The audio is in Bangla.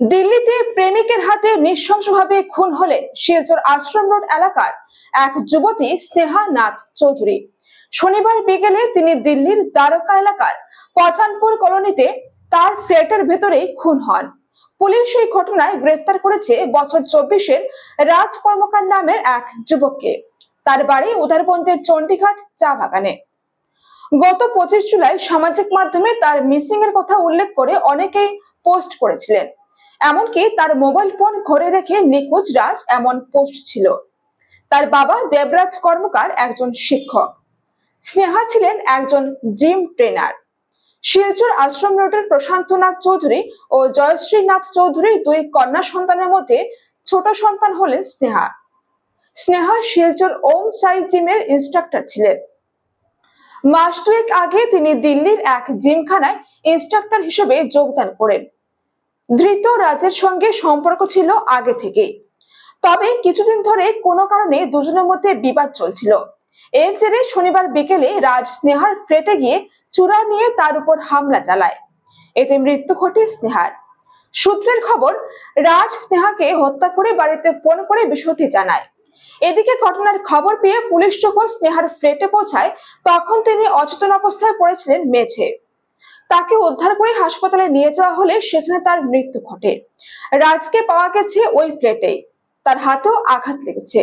দিল্লিতে প্রেমিকের হাতে নৃশংসভাবে খুন হলে শিলচর আশ্রম রোড এলাকার এক যুবতী স্নেহা নাথ চৌধুরী। শনিবার বিকেলে তিনি দিল্লির দ্বারকা এলাকার পচানপুর কলোনিতে তার ফ্ল্যাটের ভেতরেই খুন হন। পুলিশ এই ঘটনায় গ্রেফতার করেছে বছর চব্বিশের রাজ কর্মকার নামের এক যুবককে। তার বাড়ি উধারবন্দের চণ্ডীঘাট চা বাগানে। গত পঁচিশ জুলাই সামাজিক মাধ্যমে তার মিসিং এর কথা উল্লেখ করে অনেকেই পোস্ট করেছিলেন। এমনকি তার মোবাইল ফোন ঘরে রেখে নিখোঁজ রাজ এমন পোস্ট ছিল। তার বাবা দেবরাজ কর্মকার একজন শিক্ষক। স্নেহা ছিলেন একজন জিম ট্রেনার। শিলচর আশ্রম রোডের প্রশান্তনাথ চৌধুরী ও জয়শ্রী নাথ চৌধুরীর দুই কন্যা সন্তানের মধ্যে ছোট সন্তান হলেন স্নেহা। স্নেহা শিলচর ওম সাই জিমের ইনস্ট্রাক্টর ছিলেন। মাস দুয়েক আগে তিনি দিল্লির এক জিমখানায় ইনস্ট্রাক্টর হিসেবে যোগদান করেন। ধৃত রাজের সঙ্গে সম্পর্ক ছিল আগে থেকেই। তবে কিছুদিন ধরে কোনো কারণে দুজনের মধ্যে বিবাদ চলছিল। এর জেরে শনিবার বিকেলে রাজ স্নেহার ফ্লেটে গিয়ে চূড়া নিয়ে তার উপর হামলা চালায়। এতে মৃত্যু ঘটে স্নেহার। সূত্রের খবর, রাজ স্নেহাকে হত্যা করে বাড়িতে ফোন করে বিষয়টি জানায়। এদিকে ঘটনার খবর পেয়ে পুলিশ যখন স্নেহার ফ্লেটে পৌঁছায়, তখন তিনি অচেতন অবস্থায় পড়েছিলেন মেঝে। তাকে উদ্ধার করে হাসপাতালে নিয়ে যাওয়া হলে সেখানে তার মৃত্যু ঘটে। রাজকে পাওয়া গেছে ওই প্লেটেই। তার হাতেও আঘাত লেগেছে।